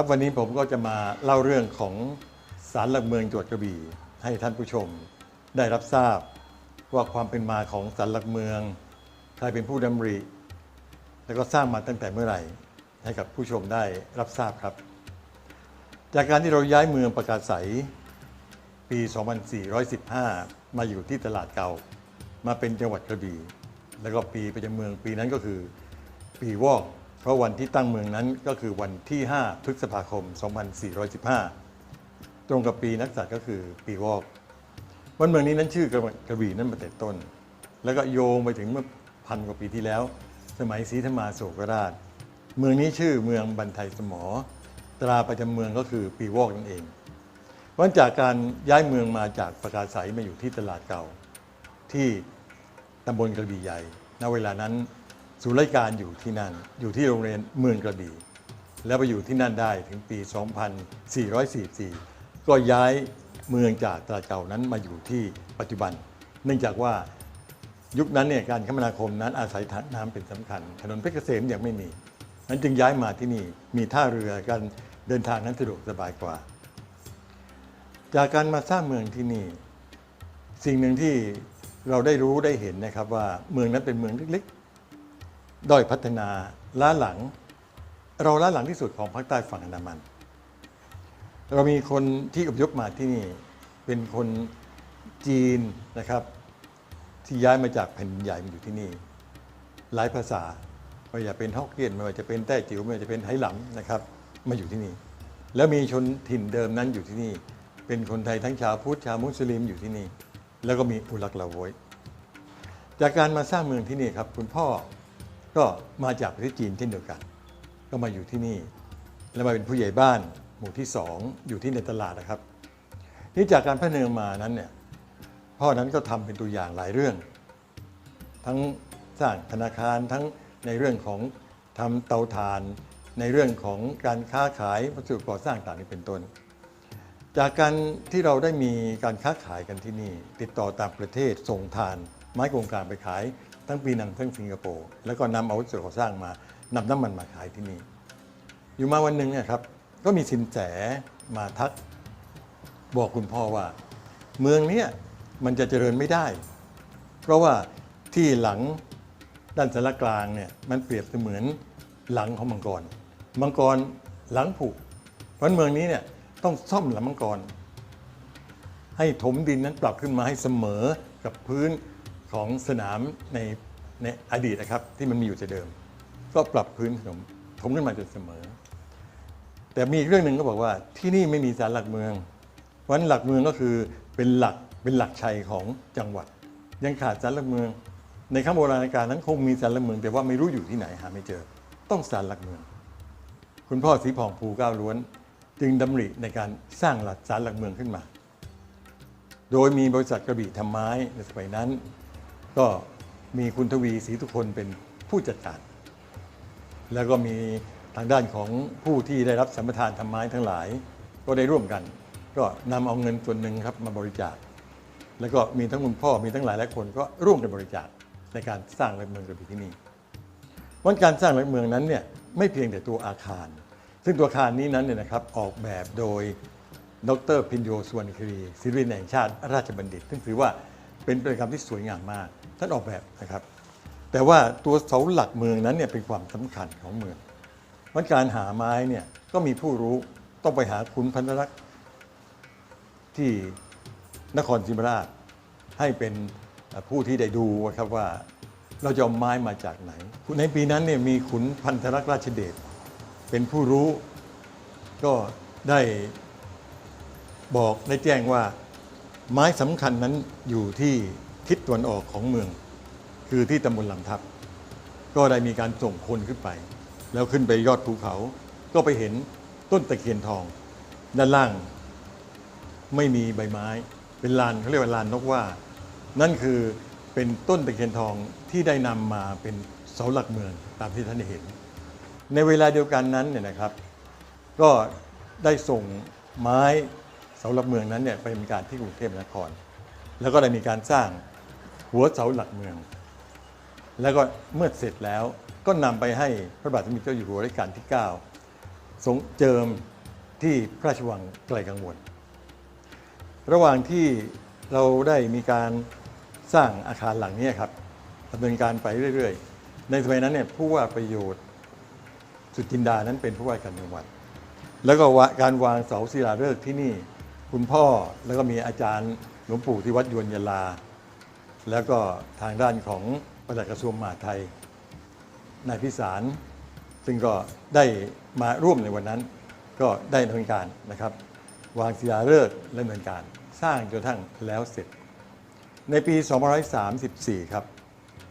ครับวันนี้ผมก็จะมาเล่าเรื่องของศาลหลักเมืองจังหวัดกระบี่ ให้ท่านผู้ชมได้รับทราบว่าความเป็นมาของศาลหลักเมือง ใครเป็นผู้ดำริ แล้วก็สร้างมาตั้งแต่เมื่อไหร่ ให้กับผู้ชมได้รับทราบครับ จากการที่เราย้ายเมืองประกาศใสปี 2415 มาอยู่ที่ตลาดเก่า มาเป็นจังหวัดกระบี่ แล้วก็ปีประจำเมืองปีนั้นก็คือปีวอก เพราะวันที่ตั้งเมืองนั้นก็คือวันที่ 5 พฤษภาคม 2415 ตรงกับปีนักษัตริย์ก็คือปีวอกวันเมืองนี้นั้นชื่อกระกระบี่นั้นมาแต่ต้น แล้วก็โยงไปถึงเมื่อพันกว่าปีที่แล้ว สมัยศรีธรรมาโศกราช เมืองนี้ชื่อเมืองบันไทยสมอ ตราประจำเมืองก็คือปีวอกนั่นเองวันจากการย้ายเมืองมาจากประกาศใสมาอยู่ที่ตลาดเก่า ที่ตำบลกระบี่ใหญ่ ณ เวลานั้น ศูนย์ราชการอยู่ที่นั่น อยู่ที่โรงเรียนเมืองกระบี่ แล้วไปอยู่ที่นั่นได้ถึงปี 2444 ก็ย้ายเมืองจากตลาเก่านั้นมาอยู่ที่ปัจจุบัน เนื่องจากว่ายุคนั้นเนี่ยการคมนาคมนั้นอาศัยทางน้ำเป็นสำคัญ ถนนเพชรเกษมยังไม่มี นั้นจึงย้ายมาที่นี่มีท่าเรือการเดินทางนั้นสะดวกสบายกว่า จากการมาสร้างเมืองที่นี่ สิ่งหนึ่งที่เราได้รู้ได้เห็นนะครับว่าเมืองนั้นเป็นเมืองเล็กๆ ด้อยพัฒนาล้าหลัง เราล้าหลังที่สุดของภาคใต้ฝั่งอันดามัน เรามีคนที่อพยพมาที่นี่เป็นคนจีนนะครับ ที่ย้ายมาจากแผ่นใหญ่มาอยู่ที่นี่ หลายภาษาไม่ว่าจะเป็นฮอกเกี้ยนไม่ว่าจะเป็นแต้จิ๋วไม่ว่าจะเป็นไหหลำนะครับมาอยู่ที่นี่ แล้วมีชนถิ่นเดิมนั้นอยู่ที่นี่ เป็นคนไทยทั้งชาวพุทธชาวมุสลิมอยู่ที่นี่ แล้วก็มีอุลักลาโวยจากการมาสร้างเมืองที่นี่ครับ คุณพ่อ ก็มาจากประเทศจีนเช่นเดียวกัน ก็มาอยู่ที่นี่ แล้วมาเป็นผู้ใหญ่บ้านหมู่ที่สองอยู่ที่ในตลาดนะครับนี่จากการพัฒนามานั้นเนี่ยพ่อนั้นก็ทำเป็นตัวอย่างหลายเรื่อง ทั้งสร้างธนาคารทั้งในเรื่องของทำเตาถ่าน ในเรื่องของการค้าขายวัสดุก่อสร้างต่างนี้เป็นต้น จากการที่เราได้มีการค้าขายกันที่นี่ ติดต่อต่างประเทศส่งทาน ไม้โครงการไปขาย ทั้งปีนังทั้งสิงคโปร์แล้วก็นำเอาวัสดุก่อสร้างมานำน้ำมันมาขายที่นี่ อยู่มาวันหนึ่งเนะครับ ก็มีสินแสมาทัก บอกคุณพ่อว่า เมืองเนี้ยมันจะเจริญไม่ได้ เพราะว่าที่หลังด้านสารกลางเนี่ยมันเปรียบเสมือนหลังของมังกร มังกรหลังผุเพราะเมืองนี้เนี่ยต้องซ่อมหลังมังกร ให้ถมดินนั้นปรับขึ้นมาให้เสมอกับพื้น ของสนามในในอดีตนะครับที่มันมีอยู่แต่เดิม ก็ปรับพื้นถมถมขึ้นมาจนเสมอ แต่มีอีกเรื่องหนึ่งก็บอกว่าที่นี่ไม่มีศาลหลักเมือง เพราะฉะนั้นหลักเมืองก็คือเป็นหลักเป็นหลักชัยของจังหวัด ยังขาดศาลหลักเมือง ในข้างโบราณกาลนั้นคงมีศาลหลักเมือง แต่ว่าไม่รู้อยู่ที่ไหนหาไม่เจอ ต้องศาลหลักเมือง คุณพ่อสีผ่องภูก้าวล้วน จึงดำริในการสร้างหลักศาลหลักเมืองขึ้นมา โดยมีบริษัทกระบี่ทำไม้ในสมัยนั้น ก็มีคุณทวีศรีทุกคนเป็นผู้จัดการ แล้วก็มีทางด้านของผู้ที่ได้รับสัมปทานทำไม้ทั้งหลาย ก็ได้ร่วมกัน ก็นำเอาเงินส่วนหนึ่งครับมาบริจาค แล้วก็มีทั้งคุณพ่อมีทั้งหลายหลายคนก็ร่วมกันบริจาคในการสร้างเมืองกระบี่ที่นี่วันการสร้างเมืองนั้นเนี่ยไม่เพียงแต่ตัวอาคาร ซึ่งตัวอาคารนี้นั้นเนี่ยนะครับออกแบบโดยดรพินโยสุวรรณครีศิลปินแห่งชาติราชบัณฑิต ซึ่งถือว่าเป็นกิจกรรมที่สวยงามมาก ท่านออกแบบนะครับ แต่ว่าตัวเสาหลักเมืองนั้นเนี่ยเป็นความสำคัญของเมืองวันการหาไม้เนี่ยก็มีผู้รู้ต้องไปหาคุณพันธรักษ์ที่นครศรีธรรมราชให้เป็นผู้ที่ได้ดูครับว่าเราจะเอาไม้มาจากไหน ในปีนั้นเนี่ยมีขุนพันธรักษ์ราชเดชเป็นผู้รู้ ก็ได้บอกได้แจ้งว่าไม้สำคัญนั้นอยู่ที่ ทิศตะวันออกของเมือง คือที่ตำบลลำทับ ก็ได้มีการส่งคนขึ้นไป แล้วขึ้นไปยอดภูเขา ก็ไปเห็นต้นตะเคียนทอง ด้านล่างไม่มีใบไม้ เป็นลานเขาเรียกว่าลานนกว่า นั่นคือเป็นต้นตะเคียนทองที่ได้นำมาเป็นเสาหลักเมืองตามที่ท่านเห็น ในเวลาเดียวกันนั้นเนี่ยนะครับ ก็ได้ส่งไม้เสาหลักเมืองนั้นเนี่ยไปเป็นการที่กรุงเทพมหานคร แล้วก็ได้มีการสร้าง หัวเสาหลักเมือง แล้วก็เมื่อเสร็จแล้วก็นำไปให้พระบาทสมเด็จเจ้าอยู่หัวรัชกาลที่ 9 ทรงเจิมที่พระราชวังไกลกังวล ระหว่างที่เราได้มีการสร้างอาคารหลังนี้ครับดำเนินการไปเรื่อย ๆ ในสมัยนั้นเนี่ยผู้ว่าประโยชน์สุจินดานั้นเป็นผู้ว่าการจังหวัด แล้วก็การวางเสาศิลาฤกษ์ที่นี่ คุณพ่อแล้วก็มีอาจารย์หลวงปู่ที่วัดยวนยาลา แล้วก็ทางด้านของประหลัดกระทรวงมหาดไทยนายพิสาร ซึ่งก็ได้มาร่วมในวันนั้น ก็ได้ดำเนินการนะครับ วางศิลาฤกษ์และดำเนินการสร้างจนทั่งแล้วเสร็จ ในปี 2534 ครับ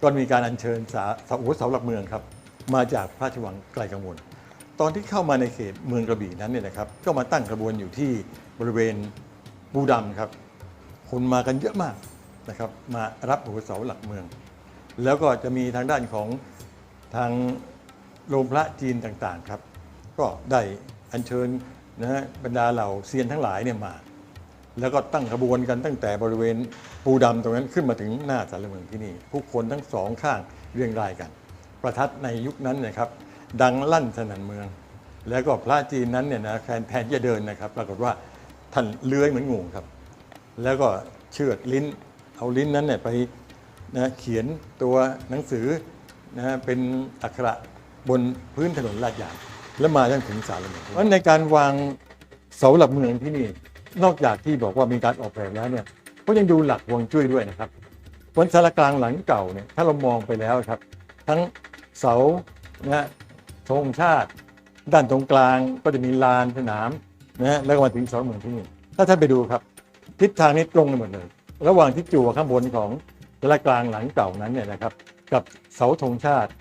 ก็มีการอัญเชิญสาสาหัวเสาหลักเมืองครับ มาจากพระราชวังไกลกังวล ตอนที่เข้ามาในเขตเมืองกระบี่นั้นเนี่ยนะครับ ก็มาตั้งกระบวนอยู่ที่บริเวณปูดำครับ คนมากันเยอะมาก นะครับมารับหัวเสาหลักเมือง แล้วก็จะมีทางด้านของทางโรงพระจีนต่างๆครับ ก็ได้อัญเชิญนะฮะบรรดาเหล่าเซียนทั้งหลายเนี่ยมา แล้วก็ตั้งขบวนกันตั้งแต่บริเวณปูดำตรงนั้นขึ้นมาถึงหน้าสารหลักเมืองที่นี่ผู้คนทั้งสองข้างเรียงรายกัน ประทัดในยุคนั้นเนะครับ ดังลั่นสนั่นเมือง แล้วก็พระจีนนั้นเนี่ยนะแทนแทนที่จะเดินนะครับ ปรากฏว่าท่านเลื้อยเหมือนงูครับ แล้วก็เชือดลิ้น เอาลิ้นนั้นเนี่ยไปนะเขียนตัวหนังสือนะฮะเป็นอักขระบนพื้นถนนลาดยางแล้วมาจนถึงสารหลักเมืองเพราะในการวางเสาหลักเมืองที่นี่ นอกจากที่บอกว่ามีการออกแบบแล้วเนี่ยก็ยังดูหลักฮวงจุ้ยด้วยนะครับบนสารกลางหลังเก่าเนี่ยถ้าเรามองไปแล้วครับ ทั้งเสานะฮะธงชาติ ด้านตรงกลางก็จะมีลานสนามนะฮะแล้วก็มาถึงเสาลเมืองที่นี่ถ้าท่านไปดูครับ ทิศทางนี้ตรงกันหมดเลย ระหว่างที่จั่วข้างบนของสารกลางหลังเก่านั้นเนี่ยนะครับ กับเสาธงชาติ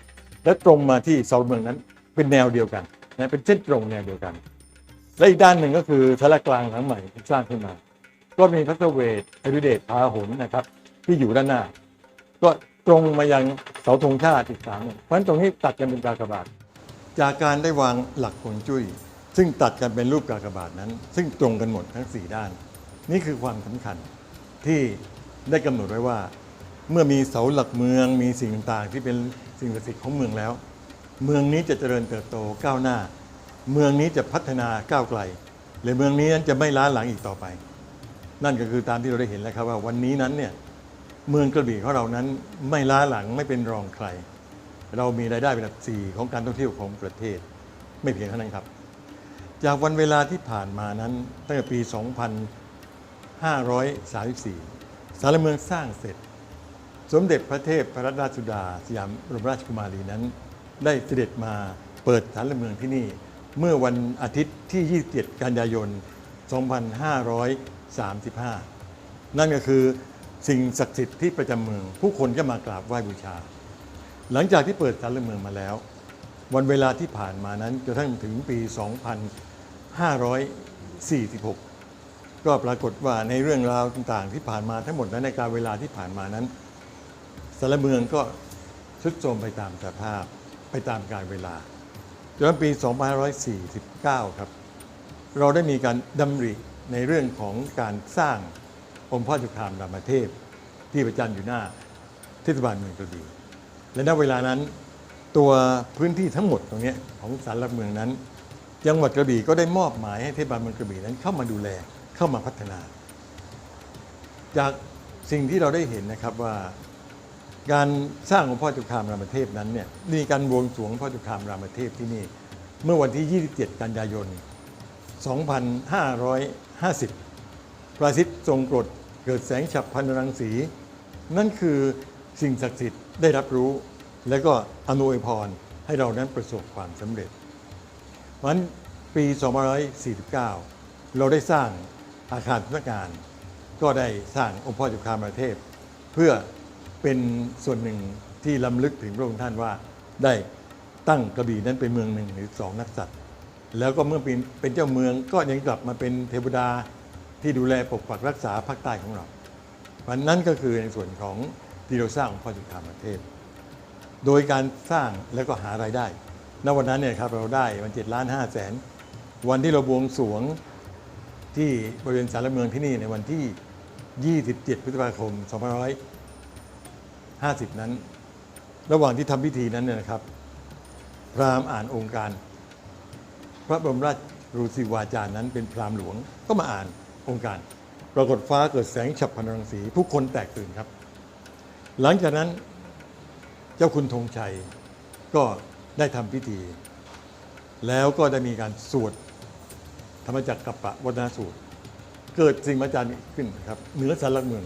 และตรงมาที่เสาเมืองนั้นเป็นแนวเดียวกันนะเป็นเส้นตรงแนวเดียวกัน และอีกด้านหนึ่งก็คือสารกลางหลังใหม่ที่สร้างขึ้นมา ก็มีพระเวทอดุเดชพาหนนะครับ ที่อยู่ด้านหน้า ก็ตรงมายังเสาธงชาติอีกสามเพราะฉะนั้นตรงนี้ตัดกันเป็นกากบาท จากการได้วางหลักฮวงจุ้ย ซึ่งตัดกันเป็นรูปกากบาทนั้น ซึ่งตรงกันหมดทั้ง 4 ด้าน นี่คือความสำคัญ ที่ได้กำหนดไว้ว่า เมื่อมีเสาหลักเมือง มีสิ่งต่างๆ ที่เป็นสิ่งศักดิ์สิทธิ์ของเมืองแล้ว เมืองนี้จะเจริญเติบโตก้าวหน้า เมืองนี้จะพัฒนาก้าวไกลหรือเมืองนี้นั้นจะไม่ล้าหลังอีกต่อไป นั่นก็คือตามที่เราได้เห็นแล้วครับว่าวันนี้นั้นเนี่ยเมืองกระบี่ของเรานั้นไม่ล้าหลังไม่เป็นรองใคร เรามีรายได้เป็นอันดับสี่ของการท่องเที่ยวของประเทศ ไม่เพียงเท่านั้นครับ จากวันเวลาที่ผ่านมานั้นตั้งแต่ปี 2534 สารเมืองสร้างเสร็จ สมเด็จพระเทพพระราชสุดา สยามบรมราชกุมารีนั้น ได้เสด็จมาเปิดสารเมืองที่นี่ เมื่อวันอาทิตย์ที่ 27 กันยายน 2535 นั่นก็คือสิ่งศักดิ์สิทธิ์ที่ประจำเมือง ผู้คนก็มากราบไหว้บูชา หลังจากที่เปิดสารเมืองมาแล้ว วันเวลาที่ผ่านมานั้นจนกระทั่งถึงปี 2546 ก็ปรากฏว่าในเรื่องราวต่างๆ ที่ผ่านมาทั้งหมดนั้นในการเวลาที่ผ่านมานั้นสารเมืองก็ทรุดโทรมไปตามสภาพไปตามกาลเวลาจนปี 2549 ครับ เราได้มีการดำริในเรื่องของการสร้างองค์พ่อจุฬามรามเทพที่ประจันอยู่หน้าเทศบาลเมืองกระบี่และณเวลานั้นตัวพื้นที่ทั้งหมดตรงนี้ของสารหลักเมืองนั้น จังหวัดกระบี่ก็ได้มอบหมายให้เทศบาลเมืองกระบี่นั้นเข้ามาดูแล เข้ามาพัฒนา จากสิ่งที่เราได้เห็นนะครับว่าการสร้างของพ่อจุฬามรามเทพนั้นเนี่ยมีการบวงสรวงพ่อจุฬามรามเทพที่นี่ เมื่อวันที่ 27 กันยายน 2550พระอาทิตย์ทรงกรดเกิดแสงฉับพลันรังสี นั่นคือสิ่งศักดิ์สิทธิ์ได้รับรู้ และก็อำนวยพรให้เรานั้นประสบความสำเร็จเพราะฉะนั้นปี 2549 เราได้สร้าง อาคารสำนักงาน ก็ได้สร้างองค์พ่อจุฬามราเทพ เพื่อเป็นส่วนหนึ่งที่ล้ำลึกถึงพระองค์ท่านว่าได้ตั้งกระบี่นั้นเป็นเมืองหนึ่งหรือสองนักษัตริย์แล้วก็เมื่อเป็นเจ้าเมืองก็ยังกลับมาเป็นเทวดาที่ดูแลปกปักรักษาภาคใต้ของเราวันนั้นก็คือในส่วนของที่เราสร้างองค์พ่อจุฬามประเทศโดยการสร้างแล้วก็หารายได้ณวันนั้นเนี่ยครับเราได้มันเจ็ดล้านห้าแสนวันที่เราบวงสรวง ที่บริเวณสารหลักเมืองที่นี่ในวันที่ 27 พฤษภาคม 2550 นั้น ระหว่างที่ทำพิธีนั้นเนี่ยนะครับ พราหมณ์อ่านองค์การ พระบรมราชรูสิวาจานั้นเป็นพราหมณ์หลวงก็มาอ่านองค์การ ปรากฏฟ้าเกิดแสงฉับพลันรังสีผู้คนแตกตื่นครับ หลังจากนั้นเจ้าคุณธงชัยก็ได้ทำพิธี แล้วก็ได้มีการสวด รรมจักรกับปะวัฒนสูตร เกิดสิ่งมหัศจรรย์ขึ้นครับเหนือสารหลักเมือง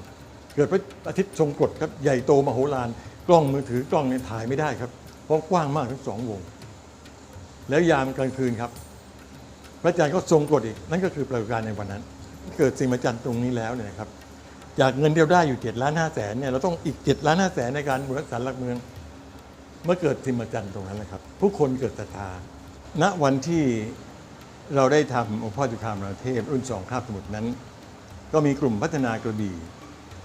เกิดพระอาทิตย์ทรงกฎครับใหญ่โตมโหฬารกล้องมือถือกล้องเนี่ยถ่ายไม่ได้ครับ เพราะกว้างมากทั้งสองวง แล้วยามกลางคืนครับ พระอาจารย์ก็ทรงกฎอีกนั่นก็คือปรากฏการณ์ในวันนั้น เกิดสิ่งมหัศจรรย์ตรงนี้แล้วเนี่ยครับจากเงินเดียวได้อยู่7จ็ดล้านห้าแสนเนี่ยเราต้องอีก7จ็ดล้านห้าแสนในการบูรณะสารหลักเมือง เมื่อเกิดสิ่งมหัศจรรย์ตรงนั้นแหละครับ ผู้คนเกิดศรัทธาณวันที่ เราได้ทำองค์พ่อจุฬามราเทพรุ่นสองคาบสมุทรนั้น ก็มีกลุ่มพัฒนากระบี่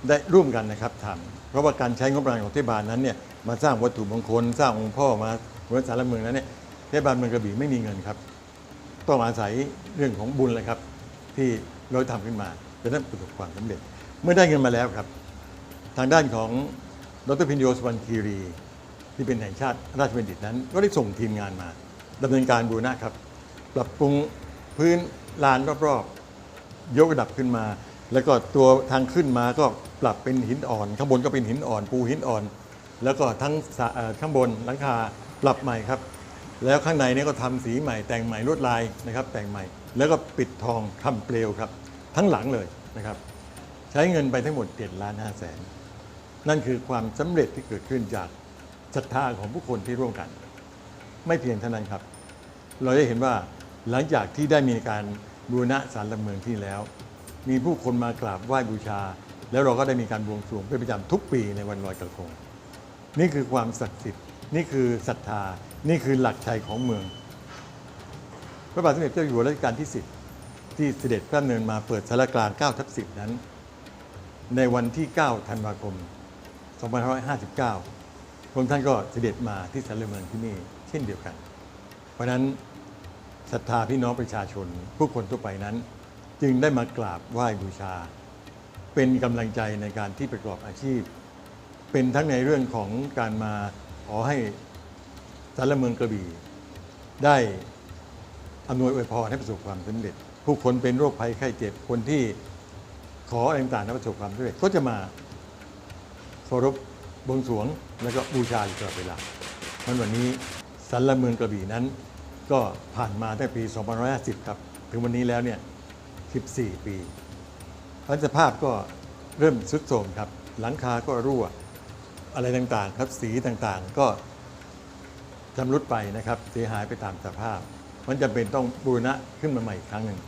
ได้ร่วมกันนะครับทำเพราะว่าการใช้งบประมาณของเทศบาลนั้นเนี่ยมาสร้างวัตถุมงคล สร้างองค์พ่อมาบริษัทละเมืองนั้นเนี่ยเทศบาลเมืองกระบี่ไม่มีเงินครับ ต้องอาศัยเรื่องของบุญเลยครับ ที่เราทำขึ้นมาจะได้ประสบความสำเร็จ เมื่อได้เงินมาแล้วครับ ทางด้านของดรพินโยสวรรณคีรี ที่เป็นแห่งชาติราชบัณฑิตนั้น ก็ได้ส่งทีมงานมาดำเนินการบูรณะครับ ปรับปรุงพื้นลานรอบๆยกระดับขึ้นมา แล้วก็ตัวทางขึ้นมาก็ปรับเป็นหินอ่อน ข้างบนก็เป็นหินอ่อน ปูหินอ่อน แล้วก็ทั้งข้างบนหลังคาปรับใหม่ครับ แล้วข้างในนี่ก็ทำสีใหม่แต่งใหม่ลวดลายนะครับ แต่งใหม่ แล้วก็ปิดทองทำเปลวครับ ทั้งหลังเลยนะครับ ใช้เงินไปทั้งหมด7ล้าน5แสนนั่นคือความสำเร็จที่เกิดขึ้นจากศรัทธาของผู้คนที่ร่วมกัน ไม่เพียงเท่านั้นครับ เราได้เห็นว่า หลังจากที่ได้มีการบูรณะสารหลักเมืองที่แล้ว มีผู้คนมากราบไหว้บูชา แล้วเราก็ได้มีการบวงสรวงเป็นประจำทุกปีในวันลอยกระทงนี่คือความศักดิ์สิทธิ์ นี่คือศรัทธา นี่คือหลักชัยของเมือง พระบาทสมเด็จเจ้าอยู่หัวรัชกาลที่ 10 ที่เสด็จพระเนินมาเปิดสารกลาง9ทับ10 นั้น ในวันที่ 9 ธันวาคม 2559พระองค์ท่านก็เสด็จมาที่สารเมืองที่นี่เช่นเดียวกัน เพราะนั้น ศรัทธาพี่น้องประชาชน ผู้คนทั่วไปนั้น จึงได้มากราบไหว้บูชา เป็นกำลังใจในการที่ประกอบอาชีพ เป็นทั้งในเรื่องของการมาขอให้สารเมืองกระบี่ ได้อำนวยอวยพรให้ประสบความสำเร็จ ผู้คนเป็นโรคภัยไข้เจ็บคนที่ขออะไรต่างๆให้ประสบความสำเร็จก็จะมาเคารพบวงสรวงแล้วก็บูชาอยู่ตลอดเวลาเพราะวันนี้สันละเมืองกระบี่นั้น ก็ผ่านมาตั้งปี2550 ครับ ถึงวันนี้แล้วเนี่ย 14 ปีพันสภาพก็เริ่มสุดโทรมครับ หลังคาก็รั่ว อะไรต่างๆ ครับสีต่างๆ ก็ชำรุดไปนะครับ เสียหายไปตามสภาพ มันจำเป็นต้องบูรณะขึ้นมาใหม่อีกครั้งหนึ่ง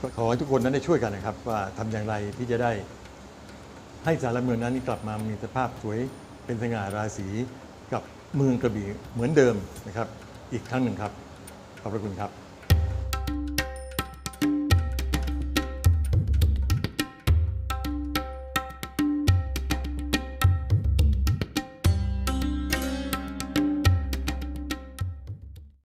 ก็ขอให้ทุกคนนั้นได้ช่วยกันนะครับ ว่าทำอย่างไรที่จะได้ ให้สารเมืองนั้นกลับมามีสภาพสวยเป็นสง่าราศีกับเมืองกระบี่เหมือนเดิมนะครับ อีกครั้งหนึ่งครับ ขอบพระคุณครับ